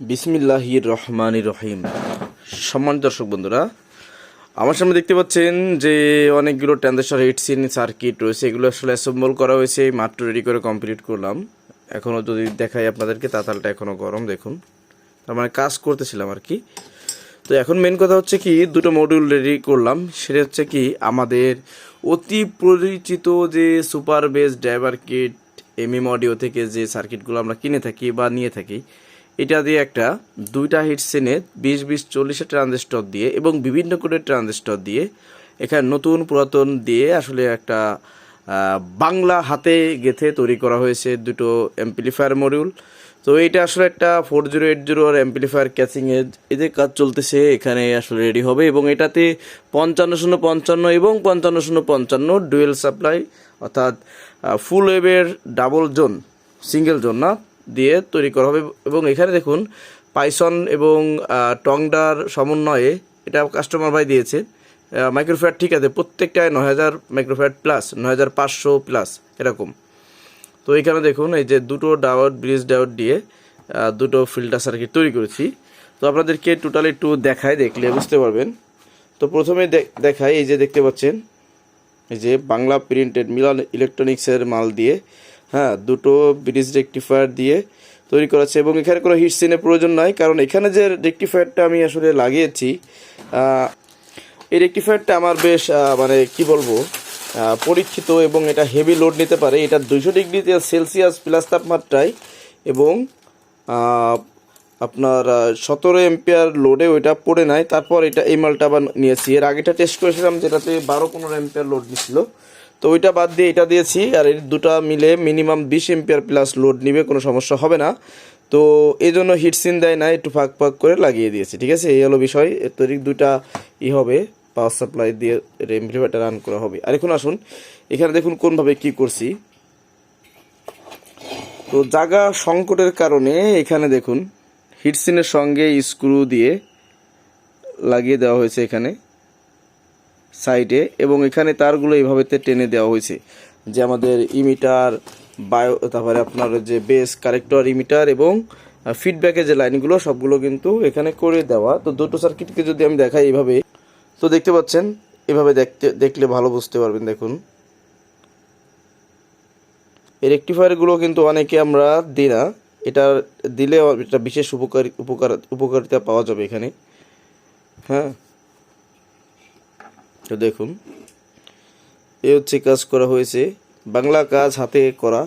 বিসমিল্লাহির রহমান রহিম। সম্মানিত দর্শক বন্ধুরা, আমার সামনে দেখতে পাচ্ছেন যে অনেকগুলো ট্রানজেস্টার হিটসিন সার্কিট রয়েছে, এগুলো আসলে অ্যাসেম্বল করা হয়েছে মাত্র রেডি করে কমপ্লিট করলাম। এখনও যদি দেখাই আপনাদেরকে, তাতালটা এখনও গরম, দেখুন। তার মানে কাজ করতেছিলাম আর কি। তো এখন মেন কথা হচ্ছে কি, দুটো মডিউল রেডি করলাম। সেটা হচ্ছে কি, আমাদের অতি পরিচিত যে super bass driver kit MM audio থেকে যে সার্কিটগুলো আমরা কিনে থাকি বা নিয়ে থাকি এটা দিয়ে একটা দুইটা হিট সিনে বিশ বিশ, চল্লিশে ট্রানজিস্টর দিয়ে এবং বিভিন্ন করে ট্রানজিস্টর দিয়ে এখানে নতুন পুরাতন দিয়ে আসলে একটা বাংলা হাতে গেথে তৈরি করা হয়েছে দুটো এমপ্লিফায়ার মডিউল তো এইটা আসলে একটা ফোর জিরো এইট জিরো আর এমপ্লিফায়ার ক্যাচিং এর এদের কাজ চলতেছে, এখানে আসলে রেডি হবে এবং এটাতে পঞ্চান্ন শূন্য পঞ্চান্ন এবং পঞ্চান্ন শূন্য পঞ্চান্ন ডুয়েল সাপ্লাই অর্থাৎ ফুল ওয়েভের ডাবল জোন সিঙ্গেল জোন না দিয়ে তৈরি করা হবে। এবং এখানে দেখুন পাইসন এবং টংডার সমন্বয়ে এটা কাস্টমার ভাই দিয়েছে। মাইক্রোফ্যাট ঠিক আছে, প্রত্যেকটায় নয় হাজার মাইক্রোফ্যাট প্লাস নয় হাজার পাঁচশো প্লাস এরকম। তো এখানে দেখুন, এই যে দুটো ডাউট ব্রিজ ডাউট দিয়ে দুটো ফিল্টার সার্কিট তৈরি করেছি। তো আপনাদেরকে টোটাল একটু দেখায়, দেখলে বুঝতে পারবেন। তো প্রথমে দে- দেখাই, এই যে দেখতে পাচ্ছেন, এই যে বাংলা প্রিন্টেড মিলান ইলেকট্রনিক্সের মাল দিয়ে হ্যাঁ দুটো ব্রিজ রেকটিফায়ার দিয়ে তৈরি করা আছে এবং এখানে কোনো হিট সিনের প্রয়োজন নাই, কারণ এখানে যে রেকটিফায়ারটা আমি আসলে লাগিয়েছি এই রেকটিফায়ারটা আমার বেশ মানে কি বলব পরীক্ষিত এবং এটা হেভি লোড নিতে পারে। এটা দুইশো ডিগ্রিতে সেলসিয়াস প্লাস তাপমাত্রায় এবং আপনার সতেরো এম্পিয়ার লোডে ওইটা পড়ে নাই। তারপর এটা এই মালটা আবার নিয়েছি। এর আগেটা টেস্ট করেছিলাম যেটাতে বারো পনেরো এম্পিয়ার লোড নিছিল। তো ওইটা বাদ দিয়ে এটা দিয়েছি, আর এই দুটা মিলে মিনিমাম বিশ এম্পিয়ার প্লাস লোড নিবে, কোনো সমস্যা হবে না। তো এই জন্য হিটসিন দেয় না, একটু ফাঁক ফাঁক করে লাগিয়ে দিয়েছি, ঠিক আছে? এই হলো বিষয়, এর তৈরি দুটা ই হবে পাওয়ার সাপ্লাই দিয়ে এমপ্লিফায়ারটা রান করা হবে। আর এখন আসুন, এখানে দেখুন কোনভাবে কি করছি। তো জায়গা সংকটের কারণে এখানে দেখুন হিটসিনের সঙ্গে স্ক্রু দিয়ে লাগিয়ে দেওয়া হয়েছে এখানে। সাইডে এবং এখানে তারগুলো এইভাবে টেনে দেওয়া হয়েছে। যে আমাদের ইমিটার, বায়ো, তারপরে আপনার যে বেস, কারেক্টর, ইমিটার এবং ফিডব্যাকের যে লাইনগুলো, সবগুলো কিন্তু এখানে করে দেওয়া। তো দুটো সার্কিটকে যদি আমি দেখাই এইভাবে, তো দেখতে পাচ্ছেন, এভাবে দেখতে, দেখলে ভালো বুঝতে পারবেন, দেখুন। এই রেকটিফায়ারগুলো কিন্তু অনেকে আমরা দিই না। এটা দিলে এটা বিশেষ উপকারী, উপকার, উপকারিতা পাওয়া যাবে এখানে। হ্যাঁ? দেখুন। এ হচ্ছে কাজ করা হয়েছে। বাংলা কাজ হাতে করা।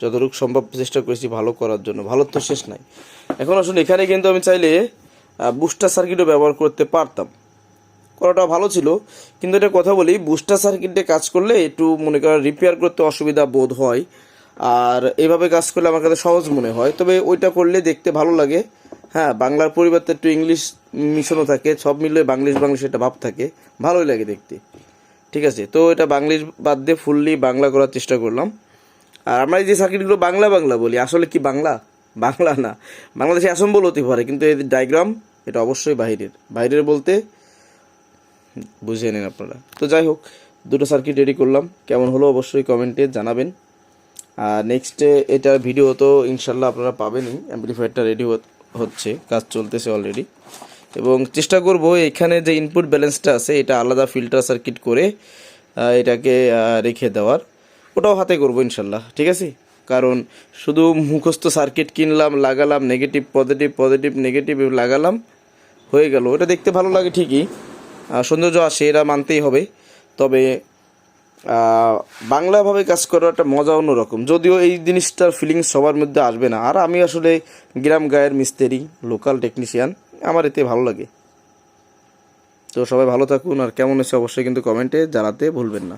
যতটুকু সম্ভব চেষ্টা করেছি ভালো করার জন্য। ভালো তো শেষ নাই। এখন আসুন, এখানে কিন্তু আমি চাইলে বুস্টার সার্কিটও ব্যবহার করতে পারতাম। করাটা ভালো ছিল। কিন্তু এটা কথা বলি বুস্টার সার্কিটে কাজ করলে একটু মনে করেন রিপেয়ার করতে অসুবিধা বোধ হয়। আর এভাবে কাজ করলে আমার কাছে সহজ মনে হয়। তবে ওইটা করলে দেখতে ভালো লাগে। হ্যাঁ বাংলার পরিবর্তে একটু ইংলিশ মিশনও থাকে, সব মিলে বাংলিশ বাংলিশ একটা ভাব থাকে। ভালোই লাগে দেখতে। ঠিক আছে, তো এটা বাংলিশ বাদ দিয়ে ফুললি বাংলা করার চেষ্টা করলাম। আর আমরা এই যে সার্কিটগুলো বাংলা বাংলা বলি, আসলে কি বাংলা? বাংলা না। বাংলাদেশে অ্যাসেম্বল হতে পারে, কিন্তু এই ডায়াগ্রাম এটা অবশ্যই বাইরের। বাইরের বলতে বুঝিয়ে নিন আপনারা। তো যাই হোক, দুটো সার্কিট রেডি করলাম। কেমন হলো অবশ্যই কমেন্টে জানাবেন। আর নেক্সটে এটার ভিডিও তো ইনশাল্লাহ আপনারা পাবেনই। অ্যাম্পলিফায়ারটা রেডি হচ্ছে, কাজ চলতেছে অলরেডি এবং চেষ্টা করব এখানে যে ইনপুট ব্যালেন্সটা আছে, এটা আলাদা ফিল্টার সার্কিট করে এটাকে রেখে দেওয়ার। ওটাও হাতে করব ইনশাল্লাহ, ঠিক আছে? কারণ শুধু মুখস্থ সার্কিট কিনলাম, লাগালাম নেগেটিভ পজিটিভ পজিটিভ নেগেটিভ লাগালাম, হয়ে গেল। ওটা দেখতে ভালো লাগে ঠিকই। সৌন্দর্য আসে এরা মানতেই হবে। তবে বাংলাভাবে কাজ করার একটা মজা অন্যরকম। যদিও এই জিনিসটার ফিলিংস সবার মধ্যে আসবে না। আর আমি আসলে গ্রাম গায়ের মিস্ত্রি লোকাল টেকনিশিয়ান আমার এতে ভালো লাগে। তো সবাই ভালো থাকুন আর কেমন হয়েছে অবশ্যই কিন্তু কমেন্টে জানাতে ভুলবেন না।